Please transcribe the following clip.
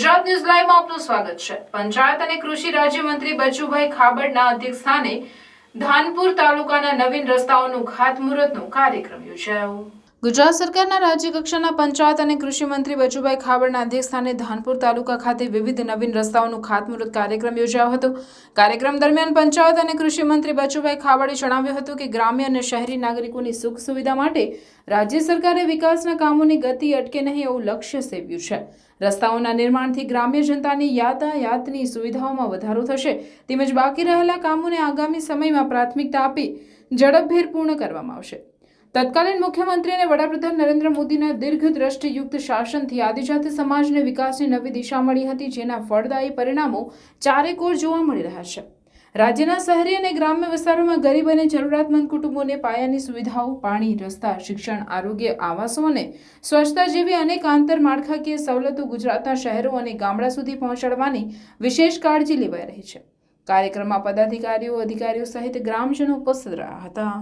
Gujarat news લાઈવમાં આપનું સ્વાગત છે. પંચાયત અને કૃષિ રાજ્યમંત્રી બચુભાઈ ખાબડના અધ્યક્ષસ્થાને ધાનપુર તાલુકાના નવીન રસ્તાઓનું ખાતમુહૂર્તનો કાર્યક્રમ યોજાયો. ગુજરાત સરકારના રાજ્ય કક્ષાના પંચાયત અને કૃષિ મંત્રી બચુભાઈ ખાબડના અધ્યક્ષસ્થાને ધાનપુર તાલુકા ખાતે વિવિધ નવીન રસ્તાઓનું ખાતમુહૂર્ત કાર્યક્રમ યોજાયો હતો. કાર્યક્રમ દરમિયાન પંચાયત અને કૃષિ મંત્રી બચુભાઈ ખાબડે જણાવ્યું હતું કે ગ્રામ્ય અને શહેરી નાગરિકોની સુખ સુવિધા માટે રાજ્ય સરકારે વિકાસના કામોની ગતિ અટકે નહીં એવું લક્ષ્ય સેવ્યું છે. રસ્તાઓના નિર્માણથી ગ્રામ્ય જનતાની યાતાયાતની સુવિધાઓમાં વધારો થશે. તેમજ બાકી રહેલા કામોને આગામી સમયમાં પ્રાથમિકતા આપી ઝડપભેર પૂર્ણ કરવામાં આવશે. તત્કાલીન મુખ્યમંત્રી અને વડાપ્રધાન નરેન્દ્ર મોદીના દીર્ઘદ્રષ્ટિયુક્ત શાસનથી આદિજાતિ સમાજને વિકાસની નવી દિશા મળી હતી, જેના ફળદાયી પરિણામો ચારેકોર જોવા મળી રહ્યા છે. રાજ્યના શહેરી અને ગ્રામ્ય વિસ્તારોમાં ગરીબ અને જરૂરિયાતમંદ કુટુંબોને પાયાની સુવિધાઓ, પાણી, રસ્તા, શિક્ષણ, આરોગ્ય, આવાસો અને સ્વચ્છતા જેવી અનેક આંતરમાળખાકીય સવલતો ગુજરાતના શહેરો અને ગામડા સુધી પહોંચાડવાની વિશેષ કાળજી લેવાઈ રહી છે. કાર્યક્રમમાં પદાધિકારીઓ, અધિકારીઓ સહિત ગ્રામજનો ઉપસ્થિત રહ્યા હતા.